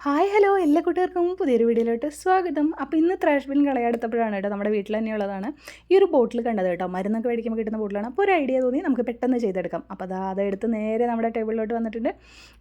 Hi hello എല്ലാ കൂട്ടുകാർക്കും പുതിയൊരു വീഡിയോയിലോട്ട് സ്വാഗതം. അപ്പോൾ ഇന്ന് ത്രാഷ് ബിൻ കളയെടുത്തപ്പോഴാണ് കേട്ടോ നമ്മുടെ വീട്ടിൽ തന്നെയുള്ളതാണ്. ഈ ഒരു ബോട്ടിൽ കണ്ടത് കേട്ടോ. മരുന്നൊക്കെ മേടിക്കുമ്പോൾ കിട്ടുന്ന ബോട്ടിലാണ് അപ്പോൾ ഒരു ഐഡിയ തോന്നി നമുക്ക് പെട്ടെന്ന് ചെയ്തെടുക്കാം. അപ്പോൾ അതാ അതെടുത്ത് നേരെ നമ്മുടെ ടേബിളിലോട്ട് വന്നിട്ടുണ്ട്.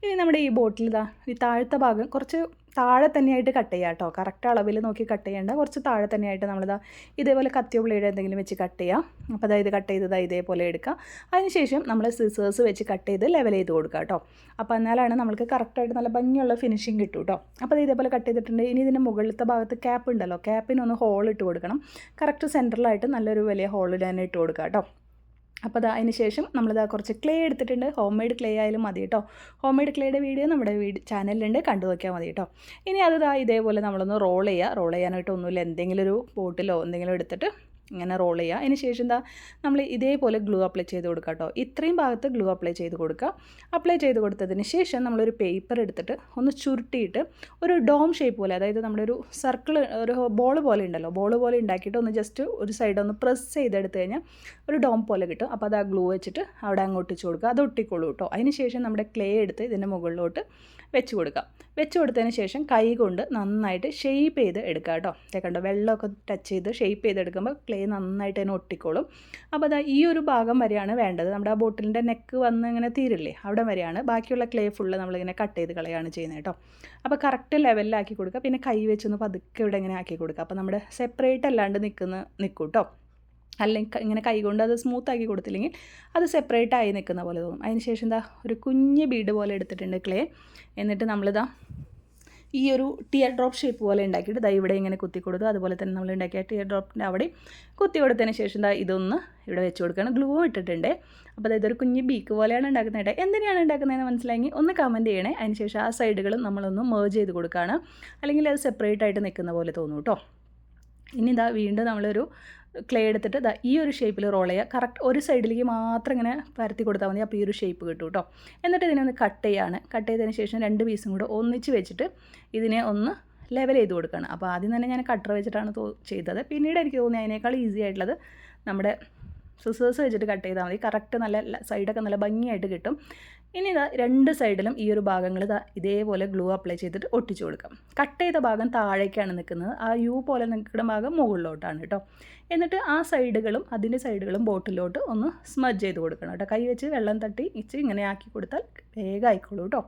ഇനി നമ്മുടെ ഈ ബോട്ടിൽ ഇതാ ഈ താഴത്തെ ഭാഗം കുറച്ച് താഴെ തന്നെയായിട്ട് കട്ട് ചെയ്യുക കേട്ടോ കറക്റ്റ് അളവിൽ നോക്കി കട്ട് ചെയ്യേണ്ട. കുറച്ച് താഴെ തന്നെയായിട്ട് നമ്മളിതാ ഇതേപോലെ കത്തിയോ ബ്ലേഡ് എന്തെങ്കിലും വെച്ച് കട്ട് ചെയ്യാം. അപ്പോൾ അതായത് കട്ട് ചെയ്തതാ ഇതേപോലെ എടുക്കുക അതിനുശേഷം നമ്മൾ സിസേഴ്സ് വെച്ച് കട്ട് ചെയ്ത് ലെവൽ ചെയ്ത് കൊടുക്കുക കേട്ടോ അപ്പോൾ എന്നാലാണ് നമുക്ക് കറക്റ്റായിട്ട് നല്ല ഭംഗിയുള്ള ഫിനിഷിങ് കിട്ടും കേട്ടോ അപ്പോൾ ഇതേപോലെ കട്ട് ചെയ്തിട്ടുണ്ട്. ഇനി ഇതിന്റെ മുകളിലത്തെ ഭാഗത്ത് ക്യാപ്പ് ഉണ്ടല്ലോ. ക്യാപ്പിനൊന്ന് ഹോൾ ഇട്ട് കൊടുക്കണം. കറക്റ്റ് സെന്ററിലായിട്ട് നല്ലൊരു വലിയ ഹോൾ തന്നെ ഇട്ട് കൊടുക്കുക കേട്ടോ അപ്പോൾ അത് അതിന് ശേഷം നമ്മളിത് കുറച്ച് ക്ലേ എടുത്തിട്ടുണ്ട്. ഹോം മെയ്ഡ് ക്ലേ ആയാലും മതി കേട്ടോ. ഹോം മെയ്ഡ് ക്ലേയുടെ വീഡിയോ നമ്മുടെ വീട് ചാനലിലുണ്ട് കണ്ടു നോക്കിയാൽ മതി കേട്ടോ. ഇനി അത് ഇതാ ഇതേപോലെ നമ്മളൊന്ന് റോൾ ചെയ്യുക. റോൾ ചെയ്യാനായിട്ട് ഒന്നുമില്ല. എന്തെങ്കിലും ഒരു ബോട്ടിലോ എന്തെങ്കിലും എടുത്തിട്ട് ഇങ്ങനെ റോൾ ചെയ്യുക. അതിന് ശേഷം എന്താ? നമ്മൾ ഇതേപോലെ ഗ്ലൂ അപ്ലൈ ചെയ്ത് കൊടുക്കുക കേട്ടോ. ഇത്രയും ഭാഗത്ത് ഗ്ലൂ അപ്ലൈ ചെയ്ത് കൊടുക്കുക. അപ്ലൈ ചെയ്ത് കൊടുത്തതിന് ശേഷം നമ്മളൊരു പേപ്പർ എടുത്തിട്ട് ഒന്ന് ചുരുട്ടിയിട്ട് ഒരു ഡോം ഷേപ്പ് പോലെ അതായത് നമ്മുടെ ഒരു സർക്കിൾ ഒരു ബോൾ പോലെ ഉണ്ടല്ലോ. ബോൾ പോലെ ഉണ്ടാക്കിയിട്ട് ഒന്ന് ജസ്റ്റ് ഒരു സൈഡ് ഒന്ന് പ്രസ് ചെയ്തെടുത്ത് കഴിഞ്ഞാൽ ഒരു ഡോം പോലെ കിട്ടും. അപ്പോൾ അത് ആ ഗ്ലൂ വെച്ചിട്ട് അവിടെ അങ്ങോട്ട് വെച്ച് കൊടുക്കുക. അത് ഒട്ടിക്കോളൂ കേട്ടോ. അതിന് ശേഷം നമ്മുടെ ക്ലേ എടുത്ത് ഇതിന്റെ മുകളിലോട്ട് വെച്ച് കൊടുക്കുക വെച്ച് കൊടുത്തതിന് ശേഷം കൈ കൊണ്ട് നന്നായിട്ട് ഷെയ്പ്പ് ചെയ്ത് എടുക്കുക കേട്ടോ. കണ്ടോ വെള്ളമൊക്കെ ടച്ച് ചെയ്ത് ഷെയ്പ്പ് ചെയ്തെടുക്കുമ്പോൾ ക്ലേ നന്നായിട്ട് തന്നെ ഒട്ടിക്കോളും. അപ്പോൾ അതാ ഈ ഒരു ഭാഗം വരെയാണ് വേണ്ടത്. നമ്മുടെ ആ ബോട്ടിലിന്റെ നെക്ക് വന്ന് ഇങ്ങനെ തീരില്ലേ അവിടെ വരെയാണ്. ബാക്കിയുള്ള ക്ലേ ഫുള്ള് നമ്മളിങ്ങനെ കട്ട് ചെയ്ത് കളയാണ് ചെയ്യുന്നത് കേട്ടോ. അപ്പോൾ കറക്റ്റ് ലെവലിലാക്കി കൊടുക്കുക. പിന്നെ കൈ വെച്ചൊന്ന് പതുക്കെ ഇവിടെ ഇങ്ങനെ ആക്കി കൊടുക്കുക. അപ്പോൾ നമ്മുടെ സെപ്പറേറ്റ് അല്ലാണ്ട് നിൽക്കുന്ന നിൽക്കും കേട്ടോ. അല്ലെങ്കിൽ ഇങ്ങനെ കൈകൊണ്ട് അത് സ്മൂത്ത് ആക്കി കൊടുത്തില്ലെങ്കിൽ അത് സെപ്പറേറ്റ് ആയി നിൽക്കുന്ന പോലെ തോന്നും. അതിന് ശേഷം എന്താ ഒരു കുഞ്ഞ് ബീഡ് പോലെ എടുത്തിട്ടുണ്ട് ക്ലേ എന്നിട്ട് നമ്മളിതാ ഈ ഒരു ടിയർ ഡ്രോപ്പ് ഷേപ്പ് പോലെ ഉണ്ടാക്കിയിട്ട് ദാ ഇവിടെ ഇങ്ങനെ കുത്തി കൊടുത്തു അതുപോലെ തന്നെ നമ്മൾ ഉണ്ടാക്കിയ ടിയർ ഡ്രോപ്പിന്റെ അവിടെ കുത്തി കൊടുത്തതിന് ശേഷം ദാ ഇതൊന്ന് ഇവിടെ വെച്ച് കൊടുക്കണം ഗ്ലൂ ഇട്ടിട്ടുണ്ട്. അപ്പോൾ അതായത് ഒരു കുഞ്ഞ് ബീക്ക് പോലെയാണ് ഉണ്ടാക്കുന്നത് എന്തിനാണ് ഉണ്ടാക്കുന്നതെന്ന് മനസ്സിലായെങ്കിൽ ഒന്ന് കമന്റ് ചെയ്യണേ. അതിന് ശേഷം ആ സൈഡുകളും നമ്മളൊന്ന് മേർജ് ചെയ്ത് കൊടുക്കുകയാണ്. അല്ലെങ്കിൽ അത് സെപ്പറേറ്റ് ആയിട്ട് നിൽക്കുന്ന പോലെ തോന്നും കേട്ടോ. ഇനി ഇതാ വീണ്ടും നമ്മളൊരു ക്ലേ എടുത്തിട്ട് ദാ ഈ ഒരു ഷേപ്പിൽ റോൾ ചെയ്യുക. കറക്റ്റ് ഒരു സൈഡിലേക്ക് മാത്രം ഇങ്ങനെ പരത്തി കൊടുത്താൽ മതി. അപ്പോൾ ഈ ഒരു ഷേപ്പ് കിട്ടും കേട്ടോ എന്നിട്ട് ഇതിനെ ഒന്ന് കട്ട് ചെയ്യാണ്. കട്ട് ചെയ്തതിന് ശേഷം രണ്ട് പീസും കൂടെ ഒന്നിച്ച് വെച്ചിട്ട് ഇതിനെ ഒന്ന് ലെവൽ ചെയ്ത് കൊടുക്കുകയാണ് അപ്പോൾ ആദ്യം തന്നെ ഞാൻ കട്ടർ വെച്ചിട്ടാണ് ചെയ്തത്. പിന്നീട് എനിക്ക് തോന്നി അതിനേക്കാൾ ഈസി ആയിട്ടുള്ളത് നമ്മുടെ സിസേഴ്സ് വെച്ചിട്ട് കട്ട് ചെയ്താൽ മതി. കറക്റ്റ് നല്ല സൈഡൊക്കെ നല്ല ഭംഗിയായിട്ട് കിട്ടും. ഇനി ഇതാ രണ്ട് സൈഡിലും ഈ ഒരു ഭാഗങ്ങൾ ഇതാ ഇതേപോലെ ഗ്ലൂ അപ്ലൈ ചെയ്തിട്ട് ഒട്ടിച്ചു കൊടുക്കാം. കട്ട് ചെയ്ത ഭാഗം താഴേക്കാണ് നിൽക്കുന്നത്. ആ യു പോലെ നിൽക്കുന്ന ഭാഗം മുകളിലോട്ടാണ് കേട്ടോ. എന്നിട്ട് ആ സൈഡുകളും അതിന്റെ സൈഡുകളും ബോട്ടിലോട്ട് ഒന്ന് സ്മജ് ചെയ്ത് കൊടുക്കണം കേട്ടോ. കൈ വെച്ച് വെള്ളം തട്ടി ഇച്ച് ഇങ്ങനെ ആക്കി കൊടുത്താൽ വേഗം ആയിക്കോളൂ കേട്ടോ.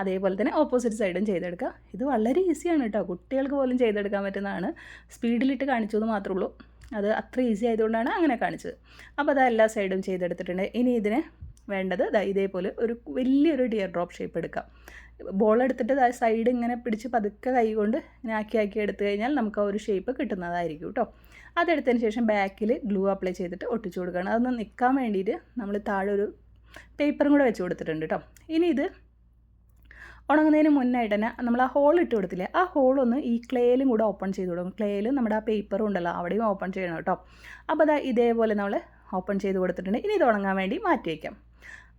അതേപോലെ തന്നെ ഓപ്പോസിറ്റ് സൈഡും ചെയ്തെടുക്കുക ഇത് വളരെ ഈസിയാണ് കേട്ടോ. കുട്ടികൾക്ക് പോലും ചെയ്തെടുക്കാൻ പറ്റുന്നതാണ്. സ്പീഡിലിട്ട് കാണിച്ചു എന്ന് മാത്രമേ ഉള്ളൂ. അത് അത്ര ഈസി ആയതുകൊണ്ടാണ് അങ്ങനെ കാണിച്ചത്. അപ്പോൾ അത് എല്ലാ സൈഡും ചെയ്തെടുത്തിട്ടുണ്ട്. ഇനി ഇതിന് വേണ്ടത് ഇതേപോലെ ഒരു വലിയൊരു ഡിയർ ഡ്രോപ്പ് ഷേപ്പ് എടുക്കാം. ബോൾ എടുത്തിട്ട് സൈഡ് ഇങ്ങനെ പിടിച്ച് പതുക്കെ കൈ കൊണ്ട് ഇങ്ങനെ ആക്കി ആക്കി എടുത്തു കഴിഞ്ഞാൽ നമുക്ക് ആ ഒരു ഷേപ്പ് കിട്ടുന്നതായിരിക്കും കേട്ടോ അതെടുത്തതിന് ശേഷം ബാക്കിൽ ഗ്ലൂ അപ്ലൈ ചെയ്തിട്ട് ഒട്ടിച്ചു കൊടുക്കണം. അതൊന്ന് നിൽക്കാൻ വേണ്ടിയിട്ട് നമ്മൾ താഴെ ഒരു പേപ്പറും കൂടെ വെച്ച് കൊടുത്തിട്ടുണ്ട് കേട്ടോ ഇനി ഇത് ഉണങ്ങുന്നതിന് മുന്നായിട്ട് തന്നെ നമ്മൾ ആ ഹോൾ ഇട്ട് കൊടുത്തില്ലേ ആ ഹോൾ ഒന്ന് ഈ ക്ലേയിലും കൂടെ ഓപ്പൺ ചെയ്ത് കൊടുക്കും. ക്ലേയിൽ നമ്മുടെ ആ പേപ്പറും ഉണ്ടല്ലോ അവിടെയും ഓപ്പൺ ചെയ്യണം കേട്ടോ. അപ്പോൾ അതാ ഇതേപോലെ നമ്മൾ ഓപ്പൺ ചെയ്ത് കൊടുത്തിട്ടുണ്ട്. ഇനി ഇത് ഉണങ്ങാൻ വേണ്ടി മാറ്റി വയ്ക്കാം.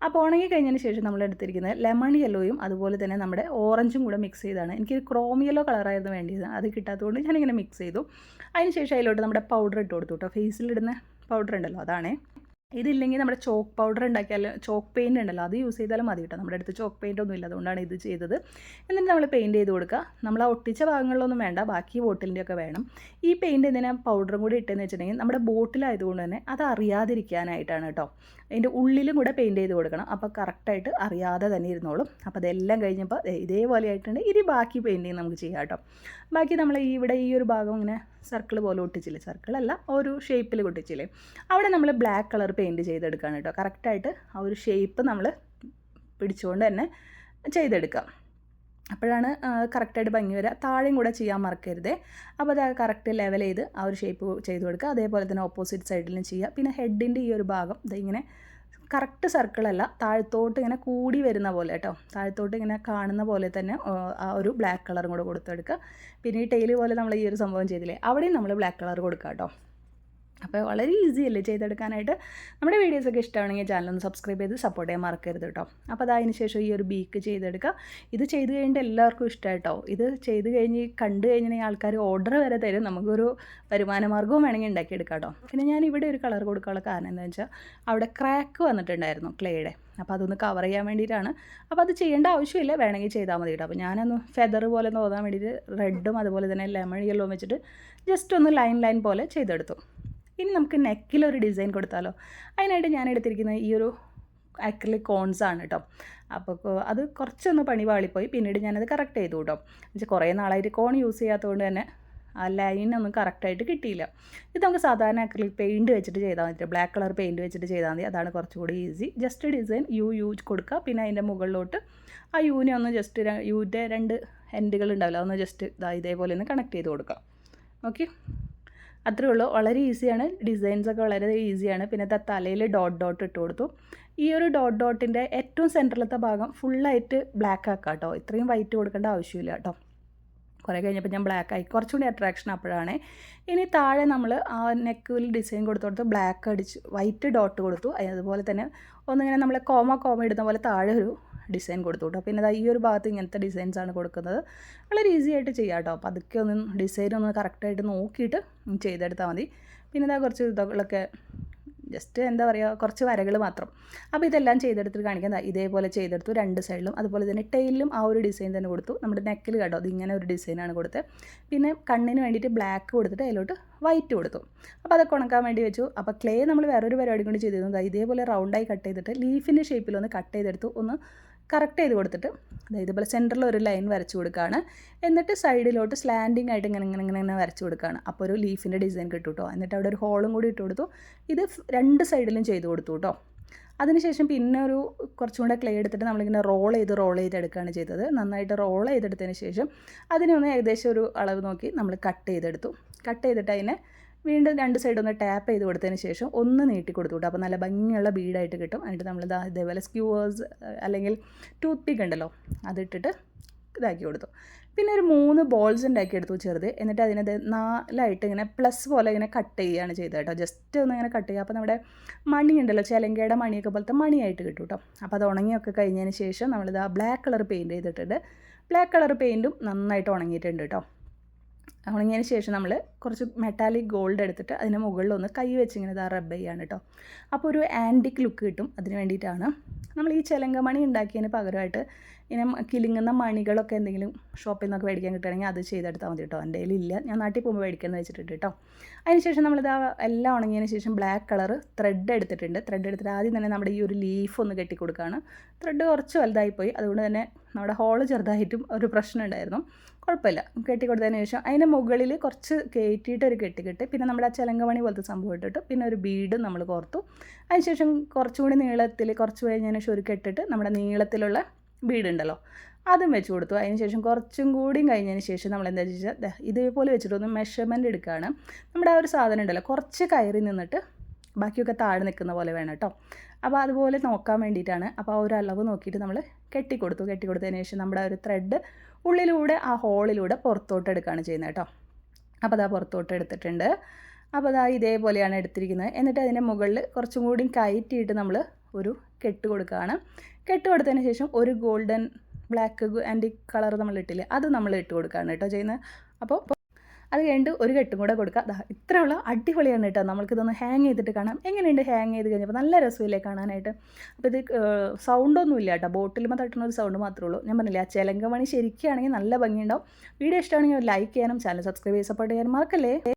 അപ്പോൾ ഉണങ്ങി കഴിഞ്ഞതിന് ശേഷം നമ്മൾ എടുത്തിരിക്കുന്നത് ലെമൺ യെല്ലോയും അതുപോലെ തന്നെ നമ്മുടെ ഓറഞ്ചും കൂടെ മിക്സ് ചെയ്താണ്. എനിക്ക് ക്രോം യെല്ലോ കളറായിരുന്നു വേണ്ടിയത്. അത് കിട്ടാത്തതുകൊണ്ട് ഞാനിങ്ങനെ മിക്സ് ചെയ്തു. അതിന് ശേഷം അതിലോട്ട് നമ്മുടെ പൗഡർ ഇട്ട് കൊടുത്തു കേട്ടോ. ഫേസിലിടുന്ന പൗഡർ ഉണ്ടല്ലോ അതാണേ. ഇതില്ലെങ്കിൽ നമ്മുടെ ചോക്ക് പൗഡർ ഉണ്ടാക്കിയാൽ ചോക്ക് പെയിന്റ് ഉണ്ടല്ലോ അത് യൂസ് ചെയ്താലും മതി കേട്ടോ. നമ്മുടെ അടുത്ത് ചോക്ക് പെയിന്റ് ഒന്നും ഇല്ല അതുകൊണ്ടാണ് ഇത് ചെയ്തത്. എന്നിട്ട് നമ്മൾ പെയിന്റ് ചെയ്ത് കൊടുക്കുക. നമ്മൾ ആ ഒട്ടിച്ച ഭാഗങ്ങളിലൊന്നും വേണ്ട ബാക്കി ബോട്ടിലിന്റെ ഒക്കെ വേണം. ഈ പെയിന്റ് എന്തിനാ പൗഡറും കൂടി ഇട്ടെന്ന് വെച്ചിട്ടുണ്ടെങ്കിൽ നമ്മുടെ ബോട്ടിലായതുകൊണ്ട് തന്നെ അത് അറിയാതിരിക്കാനായിട്ടാണ് കേട്ടോ. അതിന്റെ ഉള്ളിലും കൂടെ പെയിന്റ് ചെയ്ത് കൊടുക്കണം. അപ്പോൾ കറക്റ്റായിട്ട് അറിയാതെ തന്നെ ഇരുന്നോളും. അപ്പോൾ അതെല്ലാം കഴിഞ്ഞപ്പോൾ ഇതേപോലെ ആയിട്ടുണ്ട്. ഇനി ബാക്കി പെയിന്റിങ് നമുക്ക് ചെയ്യാം കേട്ടോ. ബാക്കി നമ്മൾ ഇവിടെ ഈ ഒരു ഭാഗം ഇങ്ങനെ സർക്കിൾ പോലെ ഒട്ടിച്ചില്ലേ? സർക്കിളല്ല ഒരു ഷേപ്പിൽ ഒട്ടിച്ചില്ലേ അവിടെ നമ്മൾ ബ്ലാക്ക് കളർ പെയിന്റ് ചെയ്തെടുക്കുകയാണ് കേട്ടോ കറക്റ്റായിട്ട് ആ ഒരു ഷേപ്പ് നമ്മൾ പിടിച്ചുകൊണ്ട് തന്നെ ചെയ്തെടുക്കാം. അപ്പോഴാണ് കറക്റ്റായിട്ട് ഭംഗി വരിക താഴെയും കൂടെ ചെയ്യാൻ മറക്കരുത്. അപ്പോൾ അത് കറക്റ്റ് ലെവൽ ചെയ്ത് ആ ഒരു ഷേപ്പ് ചെയ്ത് കൊടുക്കുക അതേപോലെ തന്നെ ഓപ്പോസിറ്റ് സൈഡിലും ചെയ്യുക പിന്നെ ഹെഡിന്റെ ഈ ഒരു ഭാഗം ഇതിങ്ങനെ കറക്റ്റ് സർക്കിളല്ല താഴത്തോട്ട് ഇങ്ങനെ കൂടി വരുന്ന പോലെ കേട്ടോ താഴത്തോട്ട് ഇങ്ങനെ കാണുന്ന പോലെ തന്നെ ആ ഒരു ബ്ലാക്ക് കളറും കൂടെ കൊടുത്തെടുക്കുക. പിന്നെ ഈ ടെയിൽ പോലെ നമ്മൾ ഈ ഒരു സംഭവം ചെയ്തില്ലേ അവിടെയും നമ്മൾ ബ്ലാക്ക് കളർ കൊടുക്കുക കേട്ടോ അപ്പോൾ വളരെ ഈസി അല്ലേ ചെയ്തെടുക്കാനായിട്ട്? നമ്മുടെ വീഡിയോസൊക്കെ ഇഷ്ടമാണെങ്കിൽ ചാനൽ ഒന്ന് സബ്സ്ക്രൈബ് ചെയ്ത് സപ്പോർട്ട് ചെയ്യാൻ മറക്കരുത് കേട്ടോ. അപ്പോൾ അതിന് ശേഷം ഈ ഒരു ബീക്ക് ചെയ്തെടുക്കുക. ഇത് ചെയ്ത് കഴിഞ്ഞിട്ട് എല്ലാവർക്കും ഇഷ്ടമായിട്ടോ? ഇത് ചെയ്ത് കഴിഞ്ഞ് കണ്ടു കഴിഞ്ഞാൽ ആൾക്കാർ ഓർഡർ വരെ തരും. നമുക്കൊരു വരുമാന മാർഗവും വേണമെങ്കിൽ ഉണ്ടാക്കിയെടുക്കാം കേട്ടോ. പിന്നെ ഞാൻ ഇവിടെ ഒരു കളർ കൊടുക്കാനുള്ള കാരണം എന്താ വെച്ചാൽ അവിടെ ക്രാക്ക് വന്നിട്ടുണ്ടായിരുന്നു ക്ലേയുടെ അപ്പോൾ അതൊന്ന് കവർ ചെയ്യാൻ വേണ്ടിയിട്ടാണ്. അപ്പോൾ അത് ചെയ്യേണ്ട ആവശ്യമില്ല. വേണമെങ്കിൽ ചെയ്താൽ മതി കേട്ടോ. അപ്പോൾ ഞാനൊന്ന് ഫെദർ പോലെ തോന്നാൻ വേണ്ടിയിട്ട് റെഡും അതുപോലെ തന്നെ ലെമൺ യെല്ലോ വെച്ചിട്ട് ജസ്റ്റ് ഒന്ന് ലൈൻ ലൈൻ പോലെ ചെയ്തെടുത്തു. ഇനി നമുക്ക് നെക്കിലൊരു ഡിസൈൻ കൊടുത്താലോ? അതിനായിട്ട് ഞാൻ എടുത്തിരിക്കുന്ന ഈ ഒരു അക്രിലിക് കോൺസ് ആണ് കേട്ടോ അപ്പോൾ അത് കുറച്ചൊന്ന് പണി പാളിപ്പോയി പിന്നീട് ഞാനത് കറക്റ്റ് ചെയ്തു കേട്ടോ എന്നുവെച്ചാൽ കുറേ നാളായിട്ട് കോൺ യൂസ് ചെയ്യാത്തതുകൊണ്ട് തന്നെ ആ ലൈനൊന്നും കറക്റ്റായിട്ട് കിട്ടിയില്ല. ഇത് നമുക്ക് സാധാരണ അക്രിലിക് പെയിന്റ് വെച്ചിട്ട് ചെയ്താൽ മതി ബ്ലാക്ക് കളർ പെയിന്റ് വെച്ചിട്ട് ചെയ്താൽ മതി. അതാണ് കുറച്ചുകൂടി easy just design you you കൊടുക്കുക പിന്നെ അതിന്റെ മുകളിലോട്ട് ആ യൂനെ ഒന്ന് ജസ്റ്റ് യൂന്റെ രണ്ട് എൻഡുകൾ ഉണ്ടാവില്ല. അതൊന്ന് ജസ്റ്റ് ഇതാ ഇതേപോലെ ഒന്ന് കണക്ട് ചെയ്ത് കൊടുക്കാം. ഓക്കെ അത്രേ ഉള്ളൂ. വളരെ ഈസിയാണ്. ഡിസൈൻസൊക്കെ വളരെ ഈസിയാണ്. പിന്നെ തലയിൽ ഡോട്ട് ഡോട്ട് ഇട്ട് കൊടുത്തു. ഈ ഒരു ഡോട്ട് ഡോട്ടിന്റെ ഏറ്റവും സെന്ററിലത്തെ ഭാഗം ഫുള്ളായിട്ട് ബ്ലാക്ക് ആക്കാം കേട്ടോ ഇത്രയും വൈറ്റ് കൊടുക്കേണ്ട ആവശ്യമില്ല കേട്ടോ കുറേ കഴിഞ്ഞപ്പോൾ ഞാൻ ബ്ലാക്ക് ആയി. കുറച്ചുകൂടി അട്രാക്ഷൻ അപ്പോഴാണ്. ഇനി താഴെ നമ്മൾ ആ നെക്കിൽ ഡിസൈൻ കൊടുത്തു കൊടുത്ത് ബ്ലാക്ക് അടിച്ച് വൈറ്റ് ഡോട്ട് കൊടുത്തു. അതുപോലെ തന്നെ ഒന്നിങ്ങനെ നമ്മൾ കോമ കോമ ഇടുന്ന പോലെ താഴെ ഒരു ഡിസൈൻ കൊടുത്തു കേട്ടോ. പിന്നെ ഈ ഒരു ഭാഗത്ത് ഇങ്ങനത്തെ ഡിസൈൻസ് ആണ് കൊടുക്കുന്നത്. വളരെ ഈസി ആയിട്ട് ചെയ്യാം കേട്ടോ. അപ്പോൾ അതൊക്കെ ഒന്ന് ഡിസൈൻ ഒന്ന് കറക്റ്റായിട്ട് നോക്കിയിട്ട് ചെയ്തെടുത്താൽ മതി. പിന്നെ ഇതാ കുറച്ച് ഇതൊക്കെ ജസ്റ്റ് എന്താ പറയുക കുറച്ച് വരകൾ മാത്രം. അപ്പോൾ ഇതെല്ലാം ചെയ്തെടുത്തിട്ട് കാണിക്കാം. ഇതേപോലെ ചെയ്തെടുത്തു. രണ്ട് സൈഡിലും അതുപോലെ തന്നെ ടെയിലും ആ ഒരു ഡിസൈൻ തന്നെ കൊടുത്തു. നമ്മുടെ നെക്കിൽ കേട്ടോ അത് ഇങ്ങനെ ഒരു ഡിസൈനാണ് കൊടുത്തത് പിന്നെ കണ്ണിന് വേണ്ടിയിട്ട് ബ്ലാക്ക് കൊടുത്തിട്ട് അതിലോട്ട് വൈറ്റ് കൊടുത്തു. അപ്പോൾ അതൊക്കെ ഉണക്കാൻ വേണ്ടി വെച്ചു. അപ്പോൾ ക്ലേ നമ്മൾ വേറൊരു പരിപാടി കൊണ്ട് ചെയ്തിരുന്നു. ഇതേപോലെ റൗണ്ടായി കട്ട് ചെയ്തിട്ട് ലീഫിന്റെ ഷേപ്പിൽ ഒന്ന് കട്ട് ചെയ്തെടുത്തു. ഒന്ന് കറക്റ്റ് ചെയ്ത് കൊടുത്തിട്ട് അതായത് ഇതുപോലെ സെന്ററിൽ ഒരു ലൈൻ വരച്ച് കൊടുക്കുകയാണ് എന്നിട്ട് സൈഡിലോട്ട് സ്ലാൻഡിങ് ആയിട്ട് ഇങ്ങനെ ഇങ്ങനെ ഇങ്ങനെ ഇങ്ങനെ വരച്ച് കൊടുക്കുകയാണ് അപ്പോൾ ഒരു ലീഫിന്റെ ഡിസൈൻ കിട്ടും കേട്ടോ എന്നിട്ട് അവിടെ ഒരു ഹോളും കൂടി ഇട്ട് കൊടുത്തു. ഇത് രണ്ട് സൈഡിലും ചെയ്ത് കൊടുത്തു കേട്ടോ അതിനുശേഷം പിന്നെ ഒരു കുറച്ചും കൂടെ ക്ലേ എടുത്തിട്ട് നമ്മളിങ്ങനെ റോൾ ചെയ്ത് റോൾ ചെയ്തെടുക്കുകയാണ് ചെയ്തത്. നന്നായിട്ട് റോൾ ചെയ്തെടുത്തതിന് ശേഷം അതിനൊന്ന് ഏകദേശം ഒരു അളവ് നോക്കി നമ്മൾ കട്ട് ചെയ്തെടുത്തു. കട്ട് ചെയ്തിട്ട് അതിനെ വീണ്ടും രണ്ട് സൈഡ് ഒന്ന് ടാപ്പ് ചെയ്ത് കൊടുത്തതിന് ശേഷം ഒന്ന് നീട്ടി കൊടുത്തു വിട്ടു അപ്പോൾ നല്ല ഭംഗിയുള്ള ബീഡായിട്ട് കിട്ടും. എന്നിട്ട് നമ്മൾ ഇതേപോലെ സ്ക്യൂവേഴ്സ് അല്ലെങ്കിൽ ടൂത്ത് പിക്ക് ഉണ്ടല്ലോ അതിട്ടിട്ട് ഇതാക്കി കൊടുത്തു. പിന്നെ ഒരു മൂന്ന് ബോൾസ് ഉണ്ടാക്കി എടുത്തു ചെറുത്. എന്നിട്ട് അതിനത് നാലായിട്ട് ഇങ്ങനെ പ്ലസ് പോലെ ഇങ്ങനെ കട്ട് ചെയ്യുകയാണ് ചെയ്തത് കേട്ടോ ജസ്റ്റ് ഒന്ന് ഇങ്ങനെ കട്ട് ചെയ്യുക. അപ്പോൾ നമ്മുടെ മണി ഉണ്ടല്ലോ ചിലങ്കയുടെ മണിയൊക്കെ പോലത്തെ മണിയായിട്ട് കിട്ടും കേട്ടോ അപ്പോൾ അത് ഉണങ്ങിയൊക്കെ കഴിഞ്ഞതിന് ശേഷം നമ്മളിത് ആ ബ്ലാക്ക് കളർ പെയിന്റ് ചെയ്തിട്ടുണ്ട് ബ്ലാക്ക് കളർ പെയിന്റും നന്നായിട്ട് ഉണങ്ങിയിട്ടുണ്ട് കേട്ടോ ഉണങ്ങിയതിന് ശേഷം നമ്മൾ കുറച്ച് മെറ്റാലിക് ഗോൾഡ് എടുത്തിട്ട് അതിന്റെ മുകളിൽ ഒന്ന് കൈ വെച്ച് ഇങ്ങനെ ഇതാ റബ്ബ് ചെയ്യാണ് കേട്ടോ അപ്പോൾ ഒരു ആന്റിക് ലുക്ക് കിട്ടും അതിന് വേണ്ടിയിട്ടാണ്. നമ്മൾ ഈ ചെലങ്കമണി ഉണ്ടാക്കിയതിന് പകരമായിട്ട് ഇങ്ങനെ കിലുങ്ങുന്ന മണികളൊക്കെ എന്തെങ്കിലും ഷോപ്പിൽ നിന്നൊക്കെ മേടിക്കാൻ കിട്ടുകയാണെങ്കിൽ അത് ചെയ്തെടുത്താൽ മതി കേട്ടോ എന്റെ കയ്യിലില്ല. ഞാൻ നാട്ടിൽ പോകുമ്പോൾ മേടിക്കാമെന്ന് വെച്ചിട്ടുണ്ട് കേട്ടോ അതിനുശേഷം നമ്മളിത് എല്ലാം ഉണങ്ങിയതിന് ശേഷം ബ്ലാക്ക് കളർ ത്രെഡ് എടുത്തിട്ടുണ്ട്. ത്രെഡ് എടുത്തിട്ട് ആദ്യം തന്നെ നമ്മുടെ ഈ ഒരു ലീഫ് ഒന്ന് കെട്ടി കൊടുക്കുകയാണ്. ത്രെഡ് കുറച്ച് വലുതായിപ്പോയി. അതുകൊണ്ട് തന്നെ നമ്മുടെ ഹോൾ ചെറുതായിട്ടും ഒരു പ്രശ്നം ഉണ്ടായിരുന്നു. കുഴപ്പമില്ല. കെട്ടി കൊടുത്തതിന് ശേഷം അതിന്റെ മുകളിൽ കുറച്ച് കയറ്റിയിട്ട് ഒരു കെട്ടിക്കെട്ട് പിന്നെ നമ്മുടെ ആ ചിലങ്കമണി പോലത്തെ സംഭവം ഇട്ടിട്ട് പിന്നെ ഒരു ബീഡും നമ്മൾ കോർത്തു. അതിനുശേഷം കുറച്ചുകൂടി നീളത്തിൽ കുറച്ച് കഴിഞ്ഞതിന് ശേഷം ഒരു കെട്ടിട്ട് നമ്മുടെ നീളത്തിലുള്ള ബീഡുണ്ടല്ലോ അതും വെച്ച് കൊടുത്തു. അതിന് ശേഷം കുറച്ചും കൂടിയും കഴിഞ്ഞതിന് ശേഷം നമ്മൾ എന്താ വെച്ചാൽ ഇതേപോലെ വെച്ചിട്ടൊന്ന് മെഷർമെന്റ് എടുക്കുകയാണ്. നമ്മുടെ ആ ഒരു സാധനം ഉണ്ടല്ലോ കുറച്ച് കയറി നിന്നിട്ട് ബാക്കിയൊക്കെ താഴെ നിൽക്കുന്ന പോലെ വേണം കേട്ടോ. അപ്പോൾ അതുപോലെ നോക്കാൻ വേണ്ടിയിട്ടാണ് അപ്പോൾ ആ ഒരു അളവ് നോക്കിയിട്ട് നമ്മൾ കെട്ടിക്കൊടുത്തു. കെട്ടിക്കൊടുത്തതിന് ശേഷം നമ്മുടെ ഒരു ത്രെഡ് ഉള്ളിലൂടെ ആ ഹോളിലൂടെ പുറത്തോട്ട് എടുക്കുകയാണ് ചെയ്യുന്നത് കേട്ടോ. അപ്പോൾ അതാ പുറത്തോട്ട് എടുത്തിട്ടുണ്ട്. അപ്പോൾ അതാ ഇതേപോലെയാണ് എടുത്തിരിക്കുന്നത്. എന്നിട്ട് അതിന്റെ മുകളിൽ കുറച്ചും കൂടി കയറ്റിയിട്ട് നമ്മൾ ഒരു കെട്ട് കൊടുക്കുകയാണ്. കെട്ട് കൊടുത്തതിന് ശേഷം ഒരു ഗോൾഡൻ ബ്ലാക്ക് ആൻഡ് കളർ നമ്മൾ ഇട്ടില്ലേ അത് നമ്മൾ ഇട്ട് കൊടുക്കുകയാണ് കേട്ടോ ചെയ്യുന്നത്. അപ്പോൾ അത് കഴിഞ്ഞിട്ട് ഒരു കെട്ടും കൂടെ കൊടുക്കുക ഇത്രയുള്ള അടിപൊളിയാണ് കേട്ടോ. നമ്മൾക്കിതൊന്ന് ഹാങ് ചെയ്തിട്ട് കാണാം. എങ്ങനെയുണ്ട് ഹാങ് ചെയ്ത് കഴിഞ്ഞപ്പോൾ നല്ല രസമില്ലേ കാണാനായിട്ട്. അപ്പോൾ ഇത് സൗണ്ടൊന്നും ഇല്ല കേട്ടോ. ബോട്ടിലുമ്പോൾ തട്ടുന്ന ഒരു സൗണ്ട് മാത്രമേ ഉള്ളൂ. ഞാൻ പറഞ്ഞില്ലേ ആ ചെലങ്കമണി ശരിക്കുകയാണെങ്കിൽ നല്ല ഭംഗിയുണ്ടാവും. വീഡിയോ ഇഷ്ടമാണെങ്കിൽ ലൈക്ക് ചെയ്യാനും ചാനൽ സബ്സ്ക്രൈബ് ചെയ്ത് സപ്പോർട്ട് ചെയ്യാനും മറക്കല്ലേ?